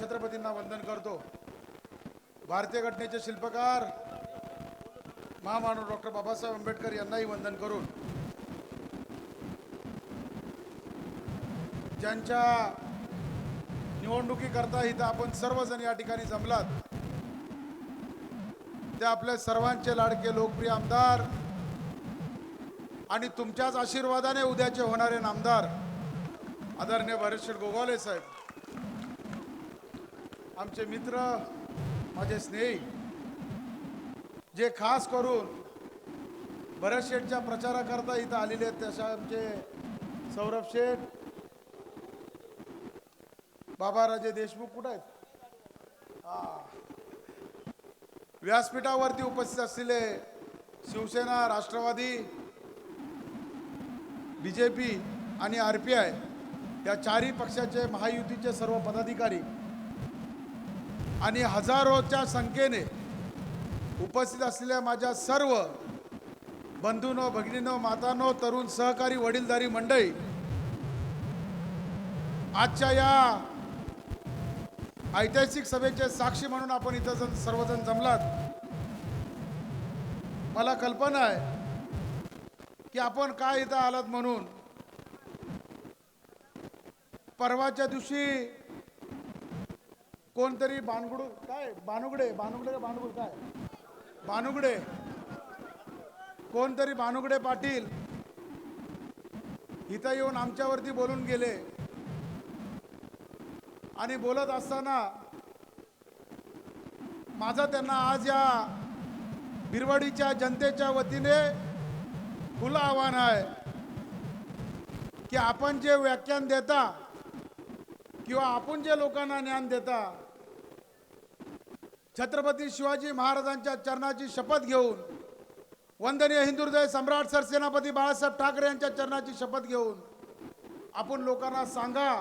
छत्रपतींना वंदन करतो. भारतीय घटनेचे शिल्पकार महामानव डॉक्टर बाबासाहेब आंबेडकर यांनाही वंदन करून ज्यांच्या निवडणुकीकरता इथं आपण सर्वजण या ठिकाणी जमलात ते आपले सर्वांचे लाडके लोकप्रिय आमदार आणि तुमच्याच आशीर्वादाने उद्याचे होणारे नामदार आदरणीय भरतशेठ गोगावले साहेब. आमचे मित्र माझे स्नेही जे खास करून भरत शेठच्या प्रचाराकरता इथं आलेले आहेत तशा आमचे सौरभ शेठ बाबा राजे देशमुख कुठं आहेत हा. व्यासपीठावरती उपस्थित असलेले Shiv Sena Rashtrawadi B J P आणि आर पी आय या चारही पक्षाचे महायुतीचे सर्व पदाधिकारी आणि हजारोच्या संख्येने उपस्थित असलेल्या माझ्या सर्व बंधूनो भगिनीनो मातानो तरुण सहकारी वडीलधारी मंडळी आजच्या या ऐतिहासिक सभेचे साक्षी म्हणून आपण इथं जण सर्वजण जमलात. मला कल्पना आहे की आपण काय इथं आलात म्हणून? परवाच्या दिवशी कोणतरी बानगुड काय? बानुगडे बानुगडे का बानुगड काय? बानुगडे कोणतरी बानुगडे पाटील इथं येऊन आमच्यावरती बोलून गेले. आणि बोलत असताना माझा त्यांना आज या बिरवाडीच्या जनतेच्या वतीने खुलं आव्हान आहे की आपण जे व्याख्यान देता किंवा आपण जे लोकांना ज्ञान देता छत्रपती शिवाजी महाराजांच्या चरणाची शपथ घेऊन वंदनीय हिंदुहृदय सम्राट सरसेनापती बाळासाहेब ठाकरे यांच्या चरणाची शपथ घेऊन आपण लोकांना सांगा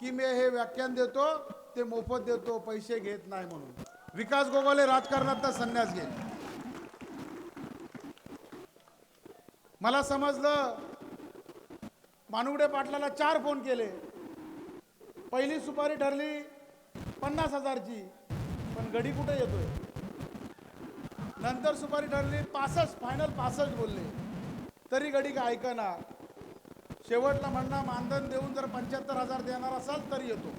की मी हे व्याख्यान देतो ते मोफत देतो पैसे घेत नाही म्हणून. विकास गोगोले राजकारणात संन्यास घेत मला समजलं मानुगडे पाटलाला चार फोन केले. पहिली सुपारी ठरली पन्नास हजारची. पण गडी कुठे येतोय? नंतर सुपारी ठरली पासष्ट फायनल पासष्ट बोलले. तरी गडी का ऐकना शेवटला म्हणणं मानधन देऊन जर पंच्याहत्तर हजार देणार असाल तर येतो.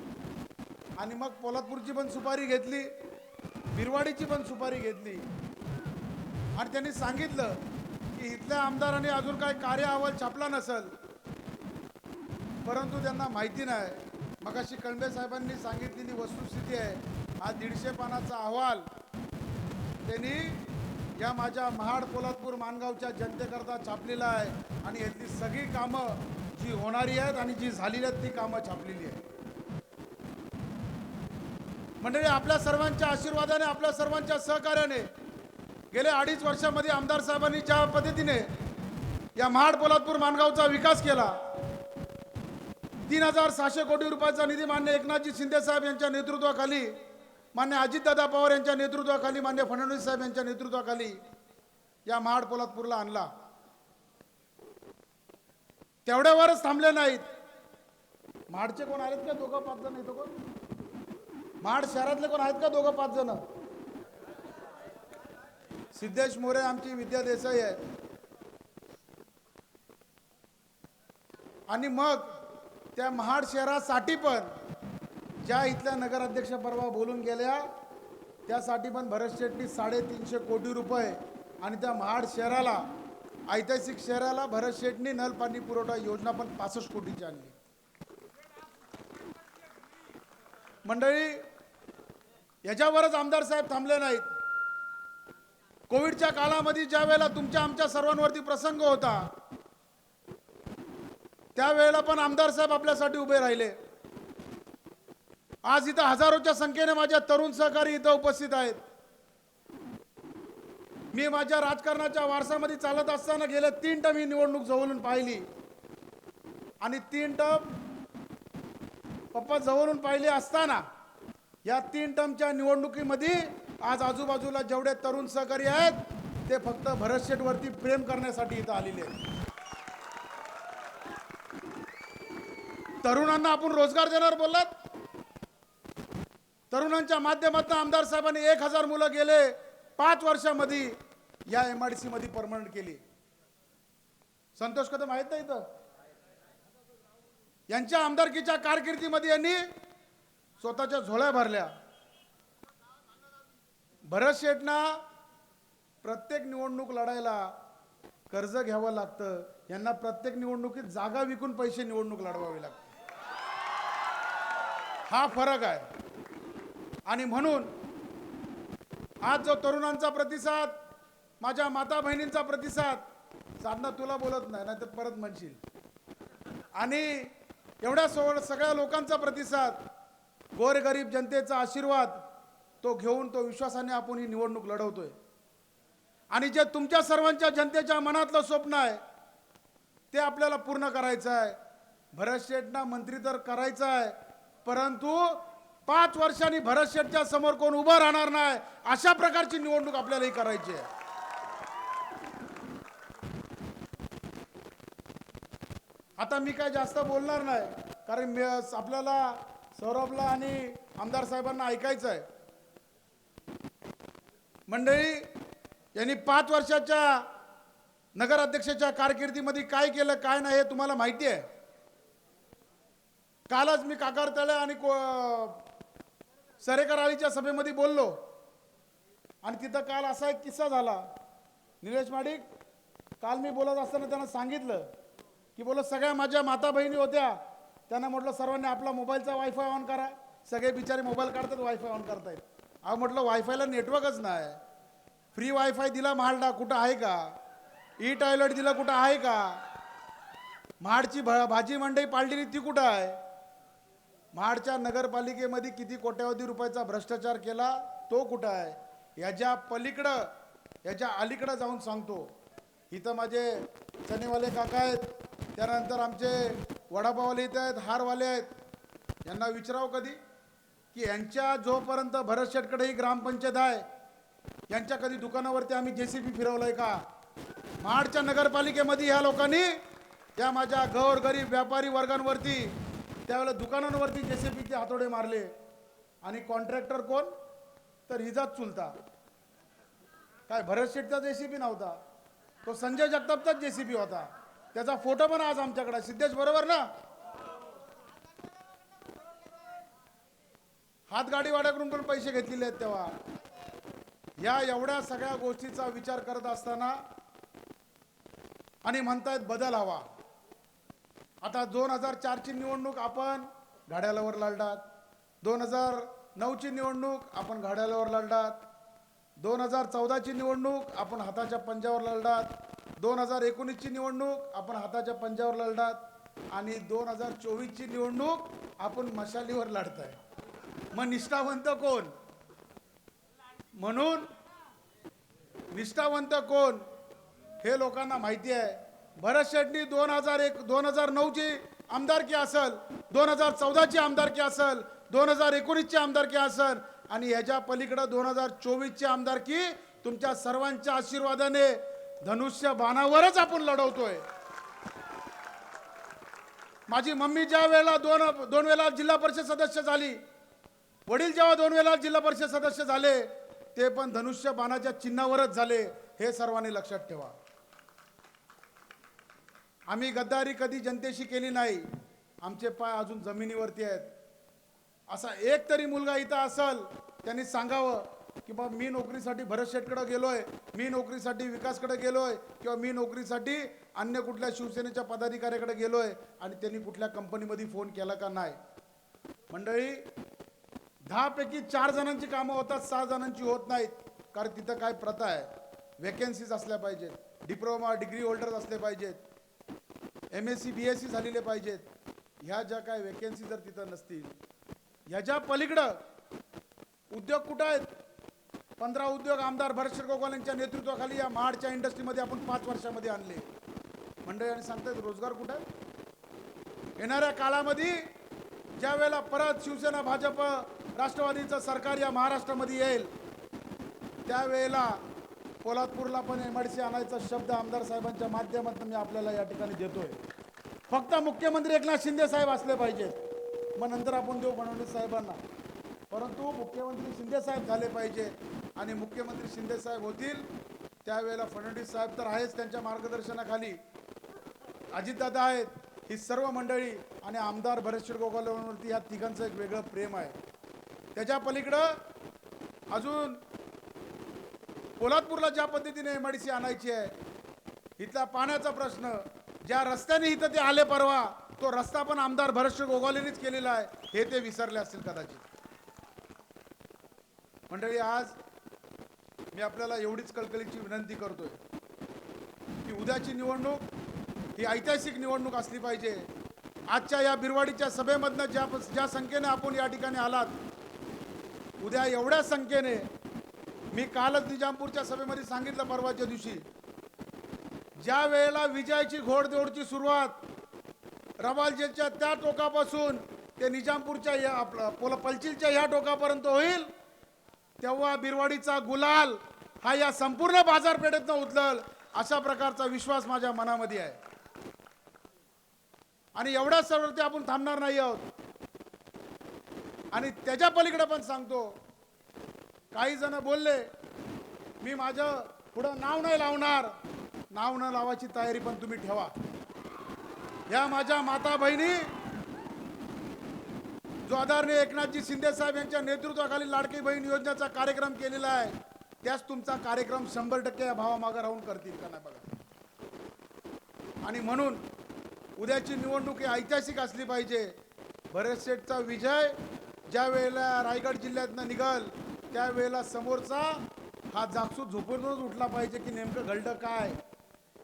आणि मग पोलादपूरची पण सुपारी घेतली बिरवाडीची पण सुपारी घेतली. आणि त्यांनी सांगितलं की इथल्या आमदारांनी अजून काही कार्य अहवाल छापला नसल. परंतु त्यांना माहिती नाही. मगाशी कळंबे साहेबांनी सांगितलेली वस्तुस्थिती आहे. हा दीडशे पानाचा अहवाल त्यांनी या माझ्या महाड पोलादपूर मानगावच्या जनतेकरता छापलेला आहे. आणि यातली सगळी कामं जी होणारी आहेत आणि जी झालेली आहेत ती कामं छापलेली आहेत. मंडळी आपल्या सर्वांच्या आशीर्वादाने आपल्या सर्वांच्या सहकार्याने गेल्या अडीच वर्षामध्ये आमदार साहेबांनी ज्या पद्धतीने या महाड पोलादपूर मानगावचा विकास केला तीन हजार सहाशे कोटी रुपयाचा निधी मान्य एकनाथजी शिंदे साहेब यांच्या नेतृत्वाखाली मान्य अजितदादा पवार यांच्या नेतृत्वाखाली मान्य फडणवीस साहेब यांच्या नेतृत्वाखाली या महाड पोलादपूरला आणला. तेवढ्यावरच थांबले नाहीत. महाडचे कोण आहेत का? दोघं पाच जण येतो कोण? महाड शहरातले कोण आहेत का? दोघं पाच जण. सिद्धेश मोरे आमची विद्या देसाई आहे. आणि मग त्या महाड शहरासाठी पण ज्या इथल्या नगराध्यक्ष परवा बोलून गेल्या त्यासाठी पण भरत शेट्टी साडेतीनशे कोटी रुपये आणि त्या महाड शहराला ऐतिहासिक शहराला भरत शेट्टी नल पाणी पुरवठा योजना पण पासष्ट कोटीची आणली. मंडळी याच्यावरच आमदार साहेब थांबले नाहीत. कोविडच्या काळामध्ये ज्या वेळेला तुमच्या आमच्या सर्वांवरती प्रसंग होता त्यावेळेला पण आमदार साहेब आपल्यासाठी उभे राहिले. आज इथं हजारोच्या संख्येने माझ्या तरुण सहकारी इथं उपस्थित आहेत. मी माझ्या राजकारणाच्या वारसामध्ये चालत असताना गेले तीन टम ही निवडणूक जवळून पाहिली. आणि तीन टम पप्पा जवळून पाहिले असताना या तीन टमच्या निवडणुकीमध्ये आज आजूबाजूला जेवढे तरुण सहकारी आहेत ते फक्त भरतशेठवरती प्रेम करण्यासाठी इथं आलेले आहेत. तरुणांना आपण रोजगार देणार बोललात? तरुणांच्या माध्यमातून आमदार साहेबांनी एक हजार मुलं गेले पाच वर्षामध्ये या एम आय डी सीमध्ये परमनंट केली. संतोष कदम आहेत ना इथं? यांच्या आमदारकीच्या कारकिर्दीमध्ये यांनी स्वतःच्या झोळ्या भरल्या. भरत शेठना प्रत्येक निवडणूक लढायला कर्ज घ्यावं लागतं. यांना प्रत्येक निवडणुकीत जागा विकून पैसे निवडणूक लढवावी लागते. हा फरक आहे. आणि म्हणून आज जो तरुणांचा प्रतिसाद माझ्या माता बहिणींचा प्रतिसाद साधना तुला बोलत नाही नाही तर परत म्हणशील. आणि एवढ्या सोड सगळ्या लोकांचा प्रतिसाद गोरगरीब जनतेचा आशीर्वाद तो घेऊन तो विश्वासाने आपण ही निवडणूक लढवतोय. आणि जे तुमच्या सर्वांच्या जनतेच्या मनातलं स्वप्न आहे ते आपल्याला पूर्ण करायचं आहे. भरत शेटना मंत्री तर करायचं आहे परंतु पाच वर्षांनी भरत शेठच्या समोर कोण उभं राहणार नाही अशा प्रकारची निवडणूक आपल्यालाही करायची आहे. आता मी काय जास्त बोलणार नाही कारण आपल्याला सौरभला आणि आमदार साहेबांना ऐकायचं आहे. मंडळी यांनी पाच वर्षाच्या नगराध्यक्षाच्या कारकिर्दीमध्ये काय केलं काय नाही हे तुम्हाला माहिती आहे. कालच मी काकारतळे आणि को- सरेकराळीच्या सभेमध्ये बोललो. आणि तिथं काल असा एक किस्सा झाला. निलेश माडिक काल मी बोलत असताना त्यांना सांगितलं की बोलत सगळ्या माझ्या माता बहिणी होत्या. त्यांना म्हटलं सर्वांनी आपला मोबाईलचा वायफाय ऑन करा. सगळे बिचारे मोबाईल काढतात वायफाय ऑन करतायत. अहो म्हटलं वायफायला नेटवर्कच नाही फ्री वायफाय दिला महाडला कुठं आहे का? ई टॉयलेट दिलं कुठं आहे का? महाडची भा भाजी मंडई पाळलेली ती कुठं आहे? महाडच्या नगरपालिकेमध्ये किती कोट्यावधी रुपयाचा भ्रष्टाचार केला तो कुठं आहे? याच्या पलीकडं याच्या अलीकडं जाऊन सांगतो. इथं माझे चनेवाले काका आहेत त्यानंतर आमचे वडापाववाले इथं आहेत हारवाले आहेत. यांना विचारावं कधी? की यांच्या जोपर्यंत भरत शेटकडे ही ग्रामपंचायत आहे यांच्या कधी दुकानावरती आम्ही जे सी बी फिरवलंय का? महाडच्या नगरपालिकेमध्ये ह्या लोकांनी त्या माझ्या गौर गरीब व्यापारी वर्गांवरती त्यावेळेला दुकानांवरती जे सी हातोडे मारले. आणि कॉन्ट्रॅक्टर कोण? तर हिजाच चुलता. काय भरत शेठचा जे सी नव्हता. तो संजय जगतापचाच जे सी होता. त्याचा फोटो पण आज आमच्याकडे सिद्धेश बरोबर ना? हातगाडी वाड्याकडून पण पैसे घेतलेले आहेत तेव्हा. या एवढ्या सगळ्या गोष्टीचा विचार करत असताना आणि म्हणतायत बदल हवा. आता दोन हजार चारची निवडणूक आपण घड्याळावर लढलात दोन हजार नऊची निवडणूक आपण घड्याळावर लढलात दोन हजार चौदाची निवडणूक आपण हाताच्या पंजावर लढलात दोन हजार एकोणीसची निवडणूक आपण हाताच्या पंजावर लढलात आणि दोन हजार चोवीसची निवडणूक आपण मशालीवर लढताय. मग निष्ठावंत कोण? म्हणून निष्ठावंत कोण? हे लोकांना माहिती आहे. भरत शेट्टी दोन हजार एक दोन हजार नऊची आमदारकी असल दोन हजार चौदाची आमदारकी असल दोन हजार एकोणीसची आमदारकी असल आणि ह्याच्या पलीकडं दोन हजार चोवीसची आमदारकी तुमच्या सर्वांच्या आशीर्वादाने धनुष्य बाणावरच आपण लढवतोय. माझी मम्मी ज्या वेळेला दोन दोन वेळा जिल्हा परिषद सदस्य झाली वडील जेव्हा दोन वेळा जिल्हा परिषद सदस्य झाले ते पण धनुष्य बाणाच्या चिन्हावरच झाले हे सर्वांनी लक्षात ठेवा. आम्ही गद्दारी कधी जनतेशी केली नाही. आमचे पाय अजून जमिनीवरती आहेत. असा एक तरी मुलगा इथं असल त्यांनी सांगावं की बाबा मी नोकरीसाठी भरत गेलो गेलोय मी नोकरीसाठी विकासकडे गेलोय किंवा मी नोकरीसाठी अन्य कुठल्या शिवसेनेच्या पदाधिकाऱ्याकडे गेलोय आणि त्यांनी कुठल्या कंपनीमध्ये फोन केला का नाही. मंडळी दहापैकी चार जणांची कामं होतात सहा जणांची होत नाहीत. कारण तिथं काय प्रथा आहे? वेकेन्सीज असल्या पाहिजेत. डिप्लोमा डिग्री होल्डर्स असले पाहिजेत. M S C B S C झालेले पाहिजेत. ह्या ज्या काय वेकेन्सी जर तिथं नसतील ह्याच्या पलीकडं उद्योग कुठं आहेत? पंधरा उद्योग आमदार भरत गोगाल यांच्या नेतृत्वाखाली या महाडच्या इंडस्ट्रीमध्ये आपण पाच वर्षामध्ये आणले. मंडळी सांगतायत रोजगार कुठं? आहे येणाऱ्या काळामध्ये ज्या वेळेला परत शिवसेना भाजप राष्ट्रवादीचं सरकार या महाराष्ट्रामध्ये येईल त्यावेळेला पोलादपूरला पण एम आय सी आणायचा शब्द आमदार साहेबांच्या माध्यमातून मी आपल्याला या ठिकाणी देतोय. फक्त मुख्यमंत्री एकनाथ शिंदे साहेब असले पाहिजेत. मग नंतर आपण देऊ फडणवीस साहेबांना. परंतु मुख्यमंत्री शिंदे साहेब झाले पाहिजे आणि मुख्यमंत्री शिंदे साहेब होतील त्यावेळेला फडणवीस साहेब तर आहेच त्यांच्या मार्गदर्शनाखाली. अजितदादा आहेत ही सर्व मंडळी आणि आमदार भरतशीर गोगावलेवरती ह्या तिघांचं एक वेगळं प्रेम आहे. त्याच्या पलीकडं अजून कोल्हापूरला ज्या पद्धतीने एम आय डी सी आणायची आहे इथला पाण्याचा प्रश्न ज्या रस्त्याने इथं ते आले परवा तो रस्ता पण आमदार भरत गोगावलेनेच केलेला आहे हे ते विसरले असतील कदाचित. मंडळी आज मी आपल्याला एवढीच कळकळीची विनंती करतोय की उद्याची निवडणूक ही ऐतिहासिक निवडणूक असली पाहिजे. आजच्या या बिरवाडीच्या सभेमधनं ज्या ज्या संख्येने आपण या ठिकाणी आलात उद्या एवढ्या संख्येने मी कालच निजामपूरच्या सभेमध्ये सांगितलं परवाच्या दिवशी. ज्या वेळेला विजयाची घोडदौडची सुरुवात रवालजेलच्या त्या टोकापासून ते निजामपूरच्या या आपलं पोला पलचिलच्या ह्या टोकापर्यंत होईल तेव्हा बिरवाडीचा गुलाल हा या संपूर्ण बाजारपेठेतनं उचलल अशा प्रकारचा विश्वास माझ्या मनामध्ये आहे. आणि एवढ्याच सर्वते आपण थांबणार नाही आहोत. आणि त्याच्या पलीकडे पण सांगतो काही जण बोलले मी माझं पुढं नाव नाही लावणार. नाव न लावायची तयारी पण तुम्ही ठेवा. या माझ्या माता बहिणी जो आदरणीय एकनाथजी शिंदे साहेब यांच्या नेतृत्वाखाली लाडकी बहीण योजनेचा कार्यक्रम केलेला आहे त्याच तुमचा कार्यक्रम शंभर टक्के या भावामागं राहून करतील का नाही बघा. आणि म्हणून उद्याची निवडणूक ही ऐतिहासिक असली पाहिजे. भरत शेठचा विजय ज्या वेळेला रायगड जिल्ह्यातनं निघल त्यावेळेला समोरचा हा जागसूत झोपूनच उठला पाहिजे की नेमकं घडलं काय?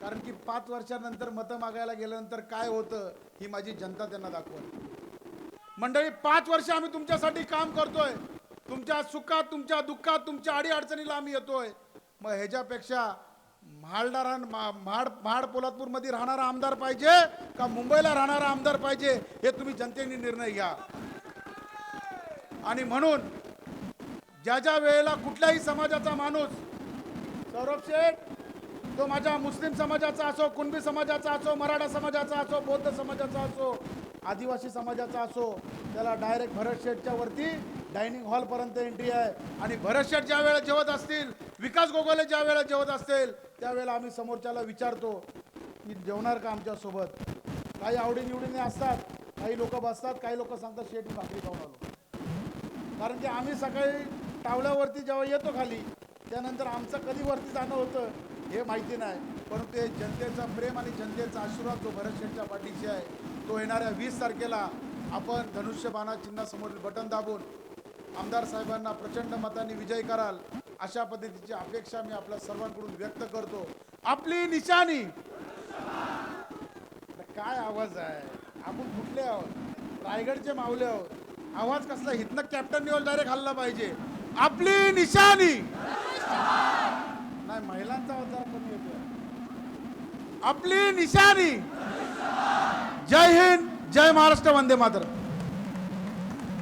कारण की पाच वर्षानंतर मतं मागायला गेल्यानंतर काय होतं ही माझी जनता त्यांना दाखवत मंडळी पाच वर्ष आम्ही तुमच्यासाठी काम करतोय. तुमच्या सुखात तुमच्या दुःखात तुमच्या आडी अडचणीला आम्ही येतोय. मग ह्याच्यापेक्षा म्हाडदारा म्हाड महाड पोलादपूरमध्ये राहणारा आमदार पाहिजे का मुंबईला राहणारा आमदार पाहिजे हे तुम्ही जनतेने निर्णय घ्या. आणि म्हणून ज्या ज्या वेळेला कुठल्याही समाजाचा माणूस सौरभ शेठ तो माझ्या मुस्लिम समाजाचा असो कुणबी समाजाचा असो मराठा समाजाचा असो बौद्ध समाजाचा असो आदिवासी समाजाचा असो त्याला डायरेक्ट भरत शेठच्या वरती डायनिंग हॉलपर्यंत एंट्री आहे. आणि भरत शेठ ज्या वेळेला जेवत असतील विकास गोगोले ज्या वेळेला जेवत असतील त्यावेळेला आम्ही समोरच्याला विचारतो की जेवणार का आमच्यासोबत काही आवडीनिवडीने असतात काही लोक बसतात काही लोक सांगतात शेठ मी भाकरी खाऊन आलो. कारण की आम्ही सकाळी टावल्यावरती जेव्हा येतो खाली त्यानंतर आमचं कधी वरती जाणं होतं हे माहिती नाही. परंतु हे जनतेचा प्रेम आणि जनतेचा आशीर्वाद जो भरत शेठच्या पाठीशी आहे तो येणाऱ्या वीस तारखेला आपण धनुष्यबाणा चिन्हासमोरील बटन दाबून आमदार साहेबांना प्रचंड मताने विजय कराल अशा पद्धतीची अपेक्षा मी आपल्या सर्वांकडून व्यक्त करतो. आपली निशाणी! काय आवाज आहे? आपण कुठले आहोत? रायगडचे मावले आहोत. आवाज कसला? हितनं कॅप्टन निवल डायरेक्ट हल्ला पाहिजे. आपली निशाणी. नाही महिलांचा जरा कमी येतोय. आपली निशाणी. जय हिंद जय महाराष्ट्र वंदे मातरम.